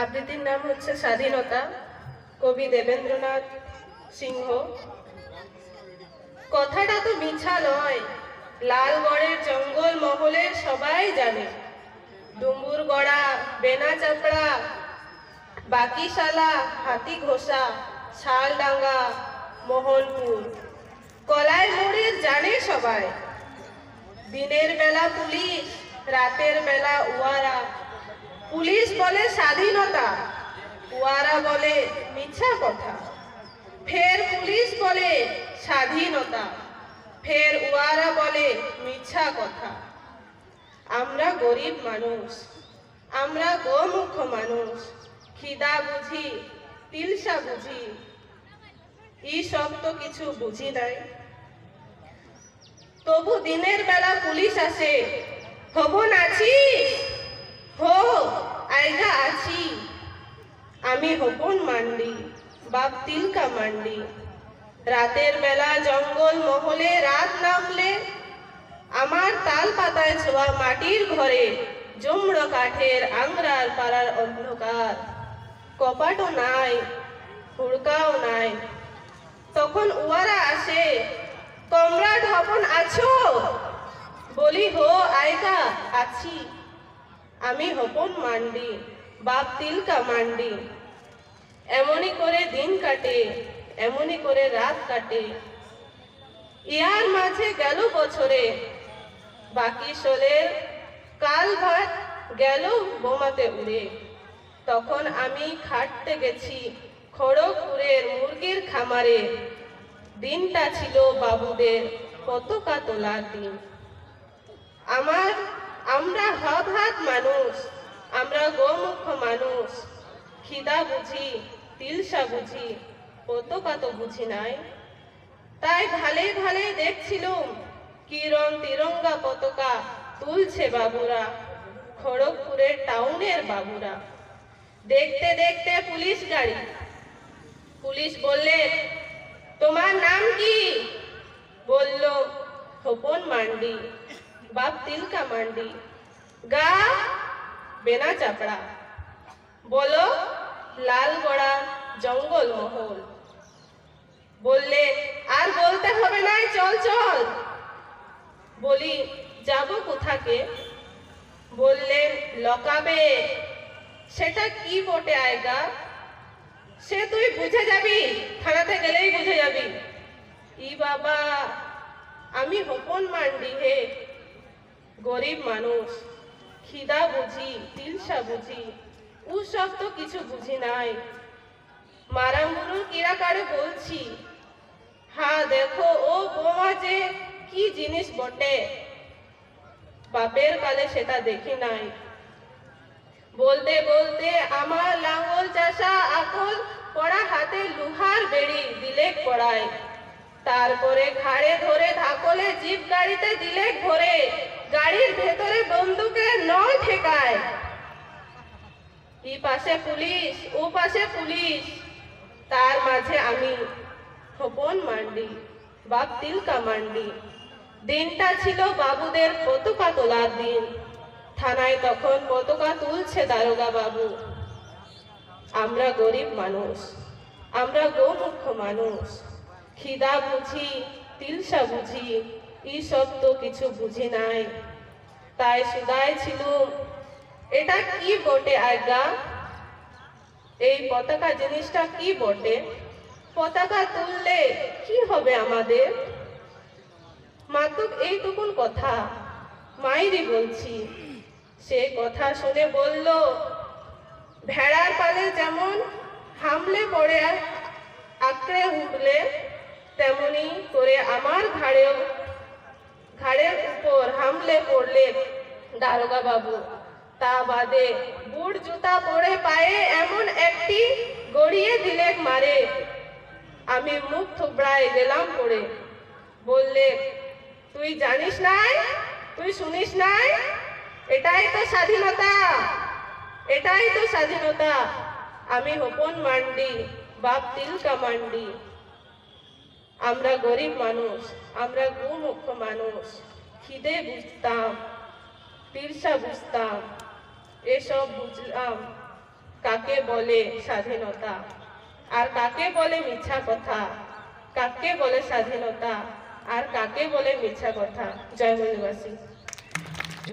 আবৃত্তির নাম হচ্ছে স্বাধীনতা, কবি দেবেন্দ্রনাথ সিংহ। কথাটা তো মিছা নয়, লালগড়ের জঙ্গল মহলের সবাই জানে। ডুম্বুর গড়া বেনা চাপড়া বাকিশালা হাতি ঘোষা শালডাঙ্গা, মোহনপুর। কলাই মুড়ির জানে সবাই। দিনের বেলা পুলিশ, রাতের বেলা উয়ারা বলে স্বাধীনতা উয়ারা বলে মিথ্যা কথা, ফের পুলিশ বলে স্বাধীনতা, ফের উয়ারা বলে মিথ্যা কথা। আমরা গরিব মানুষ, আমরা গোমুখ মানুষ, খিদা বুঝি, তিলসা বুঝি, এই সব তো কিছু বুঝি নাই। তবু দিনের বেলা পুলিশ আসে হবন আছি হো আইগা আছি আমি হপন মান্ডি, বাপ তিলকা মান্ডি। রাতের বেলা জঙ্গল মহলে রাত নামলে, আমার তাল পাতায় ছোঁয়া মাটির ঘরে জমড় কাঠের আংরার পাড়ার অন্ধকার। কপাটও নাই, হুড়কাও নাই। তখন উয়ারা আসে কমরাট হপন আছো? বলি, হো, আয়গা, আছি। আমি হপন মান্ডি, বাপ তিলকা মান্ডি। এমনই করে দিন কাটে এমনই করে রাত কাটে। ইয়ার মাঝে গেল বছরে, বাকি শোলের কাল ভাত গেল বোমাতে উড়ে। তখন আমি খাটতে গেছি খড়গপুরের মুরগির খামারে। দিনটা ছিল বাবুদের পতাকা তোলার দিন। আমার, আমরা হব হাত মানুষ, আমরা গোমুখ মানুষ, খিদা বুঝি তিলসা বুঝি পতাকা তো বুঝি নাই। তাই ভালে ভালে দেখছিলুম কিরণ তিরঙ্গা পতাকা তুলছে বাবুরা, খড়গপুরের টাউনের বাবুরা। দেখতে দেখতে পুলিশ গাড়ি, পুলিশ বললে, তোমার নাম কি? বলল খোপন মান্ডি, বাপ তিলকা মান্ডি, গা বেনা চাপড়া। বলো লালগড়া জঙ্গল মহল। বললে, আর বলতে হবে না চল চল। বলি, যাব কোথাকে? বললেন লকাবে। সেটা কি বটে, আয়গা? সে তুই বুঝে যাবি, থানাতে গেলেই বুঝে যাবি। ই বাবা, আমি হপন মান্ডি হে, গরিব মানুষ। খিদা বুঝি, তিলসা বুঝি। ও সব তো কিছু বুঝি নাই। মারামুরু কিরা কারে বলছি হ্যাঁ দেখো, ও বোমা যে কি জিনিস বটে। বাপের কালে সেটা দেখি নাই। বলতে বলতে আমার লাঙ্গল চাষা আকল পড়া হাতে লুহার বেড়ি দিলে পড়ায়। তারপরে ঘাড়ে ধরে ধাকলে জিপ গাড়িতে দিলে ভরে গাড়ির ভেতরে বন্দুকের নয় ঠেকায়। ই পাশে পুলিশ, ও পাশে পুলিশ। তার মাঝে আমি হপন মান্ডি, বাপ তিলকা মান্ডি। দিনটা ছিল বাবুদের পতাকা তোলার দিন। থানায় তখন পতাকা তুলছে দারোগা বাবু। আমরা গরিব মানুষ, আমরা গোমুখ্য মানুষ। খিদা বুঝি, তিলসা বুঝি ই সব তো কিছু বুঝি নাই। তাই সুদায় ছিল এটা কি বটে আজ্ঞা এই পতাকা জিনিসটা কি বটে? পতাকা তুললে কি হবে আমাদের? মাত্র এইটুকুন কথা। মাইরি বলছি। সে কথা শুনে বলল, ভেড়ার পালে যেমন হামলে পড়ে, আঁকড়ে উঠলে তেমনি করে আমার ঘাড়েও, ঘাড়ের উপর হামলে পড়লে দারোগা বাবু তা বাদে বুট জুতা পরে পায়ে এমন একটি গড়িয়ে দিলে মারে। আমি মুখ থুবড়ায় গেলাম পড়ে। বললে, তুই জানিস নাই? তুই শুনিস নাই? এটাই তো স্বাধীনতা। এটাই তো স্বাধীনতা। আমি হপন মান্ডি, বাপ তিলকা মান্ডি। আমরা গরিব মানুষ, আমরা গুমুখ মানুষ। খিদে বুঝতাম, তিরসা বুঝতাম। এসব বুঝলাম। কাকে বলে স্বাধীনতা? আর কাকে বলে মিথ্যা কথা? কাকে বলে স্বাধীনতা? আর কাকে বলে মিথ্যা কথা? জয় বনবাসী